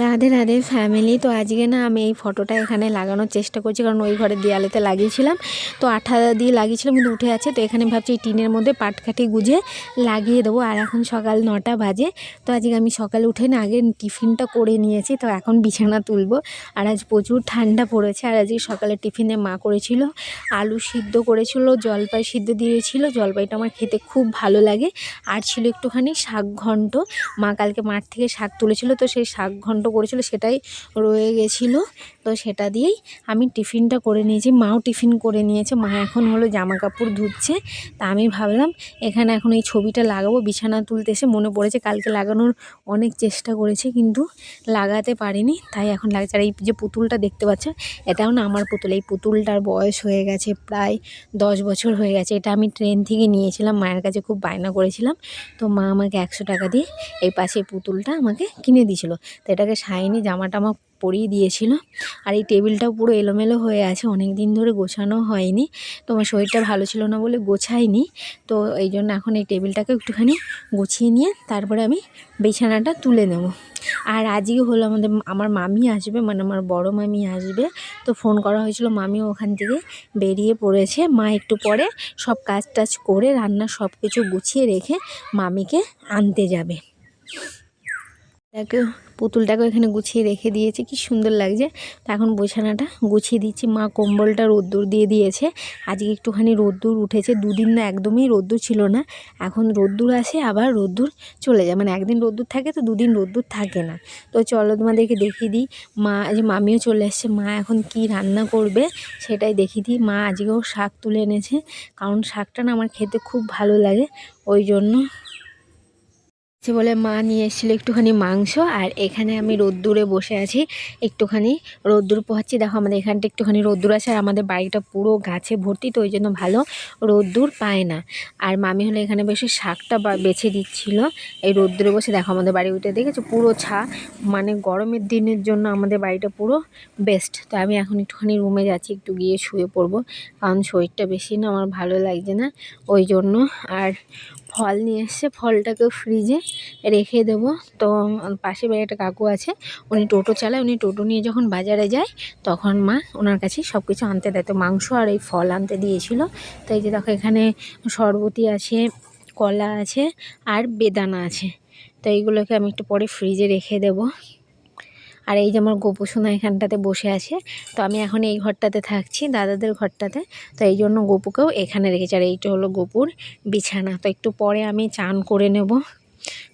Radhe Radhe family তো আজকে না আমি এই ফটোটা এখানে লাগানোর চেষ্টা করছি, কারণ ওই ঘরের দেয়ালেতে লাগিয়েছিলাম। তো আঠা দিয়ে লাগিয়েছিলাম, কিন্তু উঠে আছে, তো এখানে ভাবছি টিনের মধ্যে পাটকাঠি গুজে লাগিয়ে দেবো। আর এখন সকাল নটা বাজে, তো আজকে আমি সকালে উঠে না আগে টিফিনটা করে নিয়েছি, তো এখন বিছানা তুলবো। আর আজ প্রচুর ঠান্ডা পড়েছে, আর আজকে সকালে টিফিনে মা করেছিল, আলু সিদ্ধ করেছিল, জলপাই সিদ্ধ দিয়েছিল, জলপাইটা আমার খেতে খুব ভালো লাগে। আর ছিল একটুখানি শাক ঘন্ট, মা কালকে মাঠ থেকে শাক তুলেছিল, তো সেই শাক ঘন্ট করেছিল সেটাই রয়ে গেছিল। তো সেটা দিয়েই আমি টিফিনটা করে নিয়েছি। মাও টিফিন করে নিয়েছে। মা এখন হলো জামা কাপড় ধুচ্ছে। তা আমি ভাবলাম, এখানে এখন এই ছবিটা লাগাবো। বিছানা তুলতে এসে মনে পড়েছে কালকে লাগানোর অনেক চেষ্টা করেছি কিন্তু লাগাতে পারিনি। তাই এখন লাগছে আর এই যে পুতুলটা দেখতে পাচ্ছ, এটাও না আমার পুতুল। এই পুতুলটার বয়স হয়ে গেছে প্রায় দশ বছর হয়ে গেছে। এটা আমি ট্রেন থেকে নিয়েছিলাম। মায়ের কাছে খুব বায়না করেছিলাম। তো মা আমাকে একশো টাকা দিয়ে এই পাশে পুতুলটা আমাকে কিনে দিয়েছিলো। তো এটাকে শাইনি জামা টামা পরিয়ে দিয়েছিল। আর এই টেবিলটাও পুরো এলোমেলো হয়ে আছে অনেক দিন ধরে গোছানো হয়নি। তো আমার শরীরটা ভালো ছিল না বলে গোছাইনি। তো এই জন্য এখন এই টেবিলটাকে একটুখানি গুছিয়ে নিয়ে তারপরে আমি বিছানাটা তুলে নেব। আর আজকে হলো আমাদের আমার মামি আসবে মানে আমার বড় মামি আসবে। তো ফোন করা হয়েছিল মামিও ওখান থেকে বেরিয়ে পড়েছে। মা একটু পরে সব কাজ টাজ করে, রান্না সব কিছু গুছিয়ে রেখে মামিকে আনতে যাবে। তাকে পুতুলটাকে এখানে গুছিয়ে রেখে দিয়েছি, কি সুন্দর লাগছে। তো এখন বিছানাটা গুছিয়ে দিচ্ছি। মা কম্বলটা রোদ্দুর দিয়ে দিয়েছে। আজকে একটুখানি রোদ্দুর উঠেছে। দুদিন না একদমই রোদ্দুর ছিল না। এখন রোদ্দুর আসে, আবার রোদ্দুর চলে যায়। মানে একদিন রোদ্দুর থাকে তো দুদিন রোদ্দুর থাকে না। তো চলো তোমাদেরকে দেখিয়ে দিই। মা যে মামিও চলে এসছে। মা এখন কি রান্না করবে সেটাই দেখিয়ে দিই। মা আজকেও শাক তুলে এনেছে। কারণ শাকটা না আমার খেতে খুব ভালো লাগে। ওই জন্য সে বলে মা নিয়ে এসেছিল একটুখানি মাংস আর এখানে আমি রোদ্দুরে বসে আছি, একটুখানি রোদ্দুর পোহাচ্ছি। দেখো আমাদের এখানটা একটুখানি রোদ্দুর আছে আর আমাদের বাড়িটা পুরো গাছে ভর্তি, তো ওই জন্য ভালো রোদ্দুর পায় না। আর মামি হলে এখানে বসে শাকটা বেছে দিচ্ছিল। এই রোদ্দুরে বসে দেখো আমাদের বাড়ি উঠে দেখেছ? পুরো ছা মানে গরমের দিনের জন্য আমাদের বাড়িটা পুরো বেস্ট তো আমি এখন একটুখানি রুমে যাচ্ছি, একটু গিয়ে শুয়ে পড়ব, কারণ শরীরটা বেশি না, আমার ভালো লাগছে না, ওই জন্য। আর ফল নিয়ে এসছে, ফলটাকেও ফ্রিজে রেখে দেবো। তো পাশে বাড়ি একটা কাকু আছে, উনি টোটো চালায়, উনি টোটো নিয়ে যখন বাজারে যায়, তখন মা ওনার কাছে সব কিছু আনতে দেয়। তো মাংস আর এই ফল আনতে দিয়েছিল। তো এই যে দেখো, এখানে শরবতি আছে, কলা আছে আর বেদানা আছে। তো এইগুলোকে আমি একটু পরে ফ্রিজে রেখে দেবো। আর এই যে আমার গোপুসোনা এখানটাতে বসে আছে, তো আমি এখন এই ঘরটাতে থাকছি, দাদাদের ঘরটাতে। তো এই জন্য গোপুকেও এখানে রেখেছি, আর এইটা হলো গোপুর বিছানা। তো একটু পরে আমি চান করে নেব,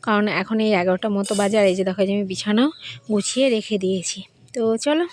কারণ এখন এই এগারোটা মতো বাজার, এই যে দেখো যে আমি বিছানাও গুছিয়ে রেখে দিয়েছি। তো চলো।